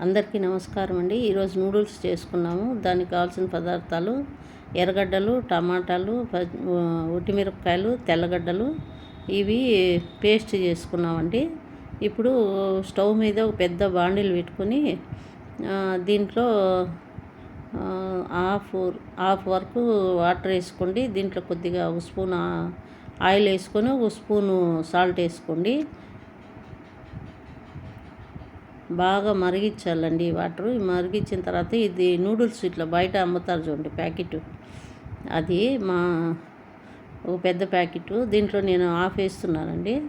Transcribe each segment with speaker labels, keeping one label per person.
Speaker 1: అందరికీ నమస్కారం అండి. ఈరోజు నూడిల్స్ చేసుకున్నాము. దానికి కావాల్సిన పదార్థాలు ఎర్రగడ్డలు టమాటాలు ప- తెల్లగడ్డలు ఇవి పేస్ట్ చేసుకున్నామండి. ఇప్పుడు స్టవ్ మీద ఒక పెద్ద బాండిల్ పెట్టుకొని దీంట్లో హాఫ్ హాఫ్ వరకు వాటర్ వేసుకోండి. దీంట్లో కొద్దిగా ఒక స్పూన్ ఆయిల్ వేసుకొని ఒక స్పూను సాల్ట్ వేసుకోండి. బాగా మరిగించాలండి వాటర్. మరిగించిన తర్వాత ఇది నూడిల్స్ ఇట్లా బయట అమ్ముతారు చూడండి ప్యాకెట్. అది మా ఒక పెద్ద ప్యాకెట్. దీంట్లో నేను ఆఫ్ వేస్తున్నానండి.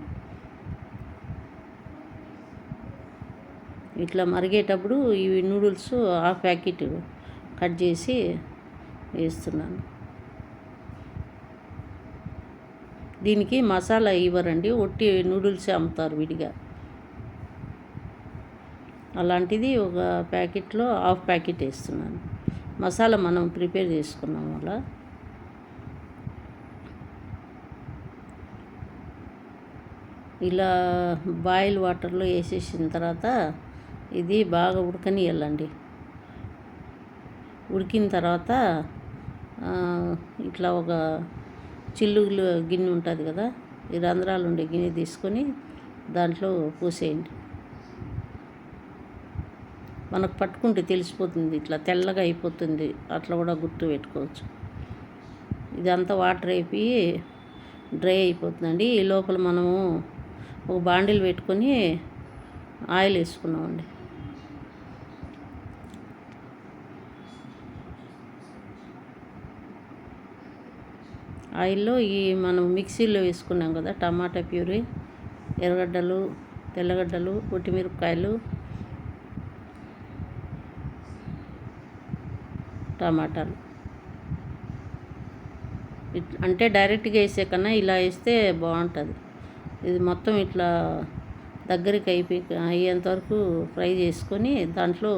Speaker 1: ఇట్లా మరిగేటప్పుడు ఇవి నూడిల్స్ హాఫ్ ప్యాకెట్ కట్ చేసి వేస్తున్నాను. దీనికి మసాలా ఇవ్వరండి. ఒట్టి నూడిల్సే అమ్ముతారు విడిగా. అలాంటిది ఒక ప్యాకెట్లో హాఫ్ ప్యాకెట్ వేస్తున్నాను. మసాలా మనం ప్రిపేర్ చేసుకున్నాం అలా. ఇలా బాయిల్ వాటర్లో వేసేసిన తర్వాత ఇది బాగా ఉడకనియాలండి ఉడికిన తర్వాత ఇట్లా ఒక చిల్లులు గిన్నె ఉంటుంది కదా ఈ రంధ్రాలు ఉండే గిన్నె తీసుకొని దాంట్లో పూసేయండి. మనకు పట్టుకుంటే తెలిసిపోతుంది. ఇట్లా తెల్లగా అయిపోతుంది. అట్లా కూడా గుర్తు పెట్టుకోవచ్చు. ఇదంతా వాటర్ అయిపోయి డ్రై అయిపోతుందండి. ఈ లోపల మనము ఒక బాండిల్ పెట్టుకొని ఆయిల్ వేసుకున్నామండి. ఆయిల్లో ఈ మనం మిక్సీలో వేసుకున్నాం కదా టమాటా ప్యూరీ ఎర్రగడ్డలు తెల్లగడ్డలు పొట్టిమిరపకాయలు టమాటాలు. ఇట్ అంటే డైరెక్ట్గా వేసే కన్నా ఇలా వేస్తే బాగుంటుంది. ఇది మొత్తం ఇట్లా దగ్గరికి అయిపోయి అయ్యేంతవరకు ఫ్రై చేసుకొని దాంట్లో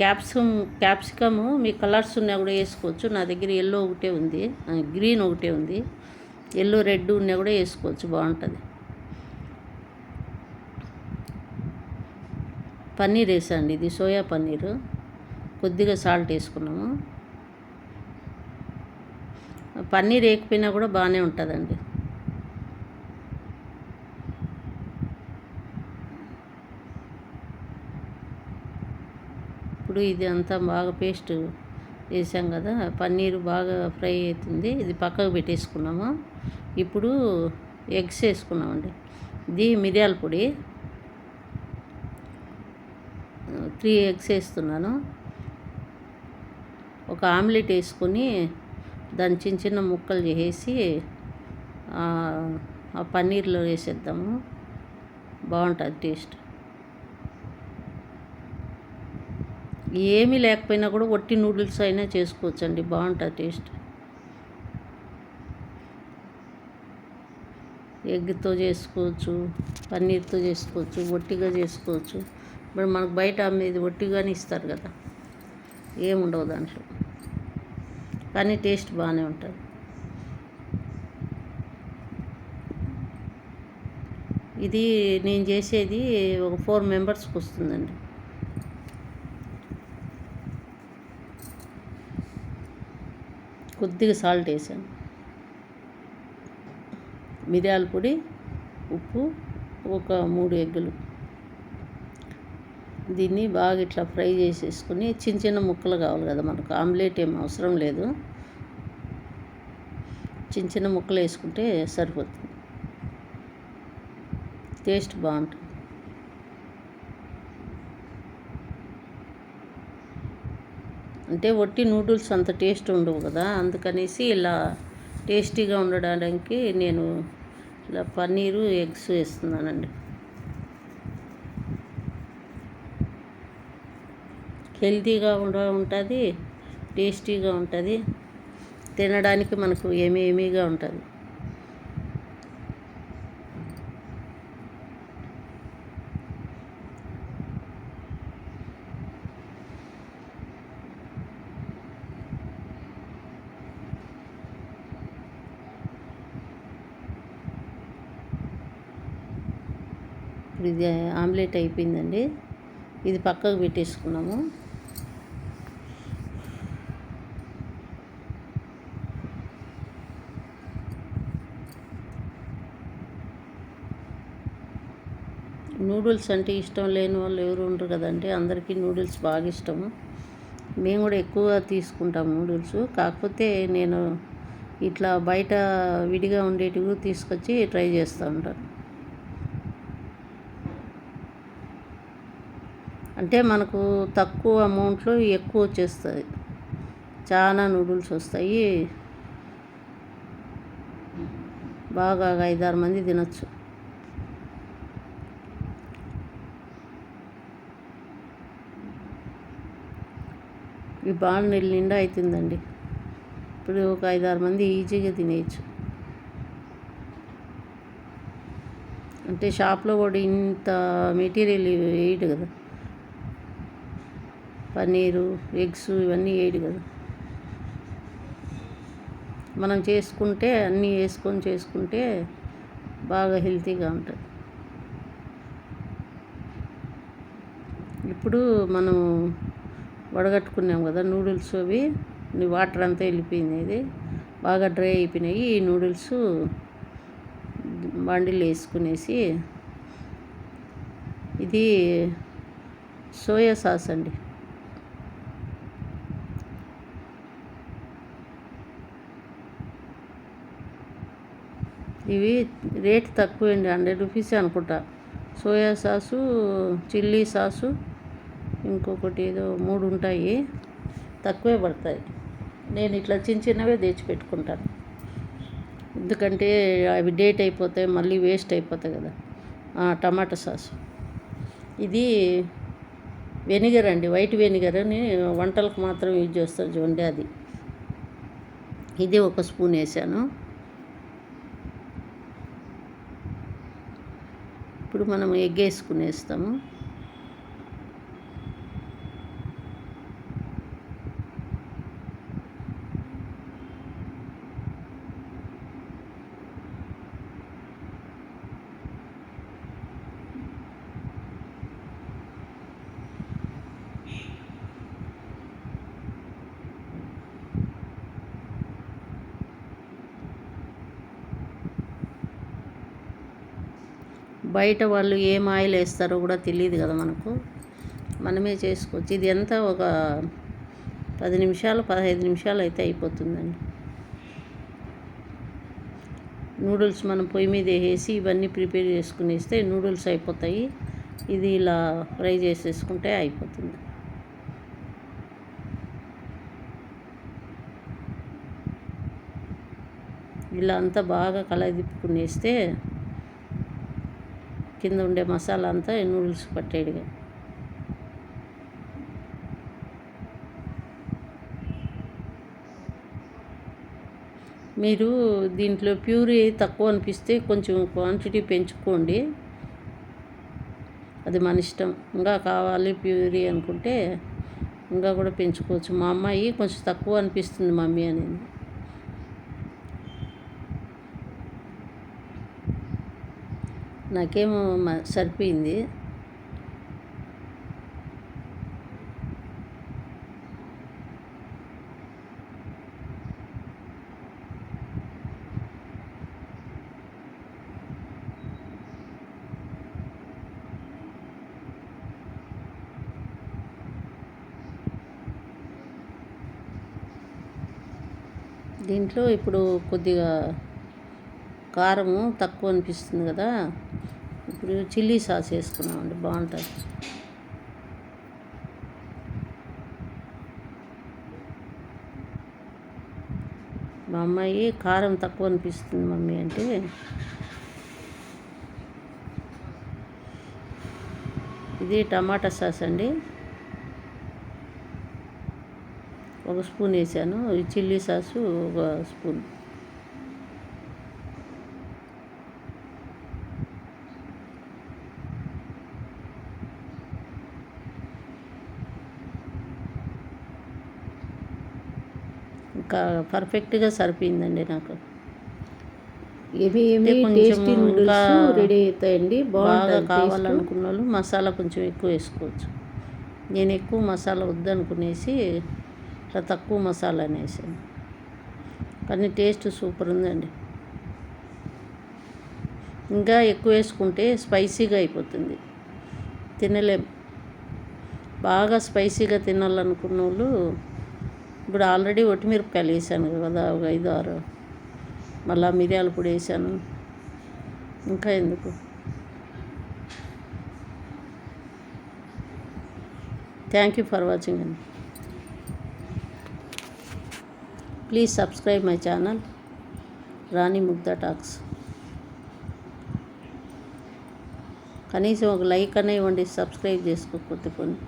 Speaker 1: క్యాప్సికమ్ క్యాప్సికమ్ మీ కలర్స్ ఉన్నా కూడా వేసుకోవచ్చు. నా దగ్గర ఎల్లో ఒకటే ఉంది గ్రీన్ ఒకటే ఉంది. ఎల్లో రెడ్ ఉన్నా కూడా వేసుకోవచ్చు బాగుంటుంది. పన్నీర్ వేసండి ఇది సోయా పన్నీరు. కొద్దిగా సాల్ట్ వేసుకున్నాము. పన్నీర్ వేయకపోయినా కూడా బాగానే ఉంటుందండి. ఇప్పుడు ఇది అంతా బాగా పేస్ట్ వేసాం కదా పన్నీర్ బాగా ఫ్రై అవుతుంది. ఇది పక్కకు పెట్టేసుకున్నాము. ఇప్పుడు ఎగ్స్ వేసుకున్నామండి. ఇది మిరియాల పొడి. త్రీ ఎగ్స్ వేస్తున్నాను. ఒక ఆమ్లెట్ వేసుకొని దాన్ని చిన్న చిన్న ముక్కలు చేసి ఆ పన్నీర్లో వేసేద్దాము. బాగుంటుంది టేస్ట్. ఏమీ లేకపోయినా కూడా వట్టి నూడిల్స్ అయినా చేసుకోవచ్చండి. బాగుంటుంది టేస్ట్. ఎగ్తో చేసుకోవచ్చు పన్నీర్తో చేసుకోవచ్చు ఒట్టిగా చేసుకోవచ్చు. ఇప్పుడు మనకు బయట అమ్మేది ఒట్టిగానే ఇస్తారు కదా. ఏముండవు దాంట్లో. కానీ టేస్ట్ బాగానే ఉంటుంది. ఇది నేను చేసేది ఒక ఫోర్ మెంబర్స్కి వస్తుందండి. కొద్దిగా సాల్ట్ వేసాను. మిరియాల పొడి ఉప్పు ఒక మూడు ఎగ్గులు. దీన్ని బాగా ఇట్లా ఫ్రై చేసేసుకుని చిన్న చిన్న ముక్కలు కావాలి కదా మనకు. ఆమ్లెట్ ఏం అవసరం లేదు. చిన్న చిన్న ముక్కలు వేసుకుంటే సరిపోతుంది. టేస్ట్ బాగుంటుంది. అంటే వట్టి నూడిల్స్ అంత టేస్ట్ ఉండవు కదా. అందుకనేసి ఇలా టేస్టీగా ఉండడానికి నేను ఇలా పన్నీరు ఎగ్స్ వేస్తున్నానండి. హెల్తీగా ఉండ ఉంటుంది టేస్టీగా ఉంటుంది తినడానికి మనకు ఏమీ ఏమీగా ఉంటుంది. ఇది ఆమ్లెట్ అయిపోయిందండి. ఇది పక్కకు పెట్టేసుకున్నాము. నూడిల్స్ అంటే ఇష్టం లేని వాళ్ళు ఎవరు ఉండరు కదండి. అందరికీ నూడిల్స్ బాగా ఇష్టము. మేము కూడా ఎక్కువ తీసుకుంటాం నూడిల్స్. కాకపోతే నేను ఇట్లా బయట విడిగా ఉండేటివి తీసుకొచ్చి ట్రై చేస్తూ ఉంటాను. అంటే మనకు తక్కువ అమౌంట్లో ఎక్కువ వచ్చేస్తుంది. చాలా నూడిల్స్ వస్తాయి. బాగా ఐదారు మంది తినచ్చు. ఈ బాణీళ్ళ నిండా అవుతుందండి ఇప్పుడు ఒక ఐదారు మంది ఈజీగా తినేయచ్చు. అంటే షాప్లో కూడా ఇంత మెటీరియల్ వేయడు కదా. పన్నీరు ఎగ్స్ ఇవన్నీ వేయడు కదా. మనం చేసుకుంటే అన్నీ వేసుకొని చేసుకుంటే బాగా హెల్తీగా ఉంటుంది. ఇప్పుడు మనం వడగట్టుకున్నాం కదా నూడిల్స్ అవి. వాటర్ అంతా వెళ్ళిపోయింది ఇది. బాగా డ్రై అయిపోయినాయి. ఈ నూడిల్స్ బండిలు వేసుకునేసి ఇది సోయా సాస్ అండి. ఇవి రేట్ తక్కువ అండి హండ్రెడ్ రూపీస్ అనుకుంటా. సోయా సాసు చిల్లీ సాసు ఇంకొకటి ఏదో మూడు ఉంటాయి. తక్కువే పడతాయి. నేను ఇట్లా చిన్న చిన్నవే తెచ్చి పెట్టుకుంటాను. ఎందుకంటే అవి డేట్ అయిపోతాయి మళ్ళీ వేస్ట్ అయిపోతాయి కదా. Tomato sauce. ఇది వెనిగర్ అండి. వైట్ వెనిగర్ అని వంటలకు మాత్రం యూజ్ చేస్తారు చూడండి అది. ఇది ఒక స్పూన్ వేసాను. ఇప్పుడు మనం ఎగ్ వేసుకునేస్తాము. బయట వాళ్ళు ఏం ఆయిల్ వేస్తారో కూడా తెలియదు కదా మనకు. మనమే చేసుకోవచ్చు. ఇది ఎంత? ఒక పది నిమిషాలు పదహైదు నిమిషాలు అయితే అయిపోతుందండి. నూడిల్స్ మనం పొయ్యి మీద వేసి ఇవన్నీ ప్రిపేర్ చేసుకునేస్తే నూడిల్స్ అయిపోతాయి. ఇది ఇలా ఫ్రై చేసేసుకుంటే అయిపోతుంది. ఇలా అంతా బాగా కలదిప్పుకునేస్తే కింద ఉండే మసాలా అంతా నూడిల్స్ పట్టేడుగా మీరు దీంట్లో ప్యూరీ తక్కువ అనిపిస్తే కొంచెం క్వాంటిటీ పెంచుకోండి. అది మన ఇష్టం. ఇంకా కావాలి ప్యూరీ అనుకుంటే ఇంకా కూడా పెంచుకోవచ్చు. మా అమ్మాయి కొంచెం తక్కువ అనిపిస్తుంది మమ్మీ అనేది. నాకేమో సరిపోయింది. దీంట్లో ఇప్పుడు కొద్దిగా కారము తక్కువ అనిపిస్తుంది కదా. ఇప్పుడు చిల్లీ సాస్ వేసుకున్నామండి బాగుంటుంది. మా అమ్మాయి కారం తక్కువ అనిపిస్తుంది మమ్మీ అంటే. ఇది టమాటా సాస్ అండి. ఒక స్పూన్ వేసాను ఈ చిల్లీ సాసు ఒక స్పూన్. పర్ఫెక్ట్గా సరిపోయిందండి నాకు.
Speaker 2: ఇవి ఏమి టేస్టీ నూడిల్స్ రెడీ అవుతాయండి?
Speaker 1: బాగా
Speaker 2: బాగా
Speaker 1: కావాలనుకున్న వాళ్ళు మసాలా కొంచెం ఎక్కువ వేసుకోవచ్చు. నేను ఎక్కువ మసాలా వద్దనుకునేసి ఇట్లా తక్కువ మసాలా వేసాను కానీ టేస్ట్ సూపర్ ఉందండి. ఇంకా ఎక్కువ వేసుకుంటే స్పైసీగా అయిపోతుంది. తినలేం. బాగా స్పైసీగా తినాలనుకున్న వాళ్ళు ఇప్పుడు ఆల్రెడీ ఒట్టిమిరపకాయలు వేసాను కదా ఒక ఐదు ఆరు. మళ్ళా మిరియాల పొడి వేసాను. ఇంకా ఎందుకు? థ్యాంక్ యూ ఫర్ వాచింగ్ అండి. Please subscribe my channel Rani Mugdha talks కనీసం ఒక లైక్ అనే ఇవ్వండి సబ్స్క్రైబ్ చేసుకోకపోతే కొన్ని.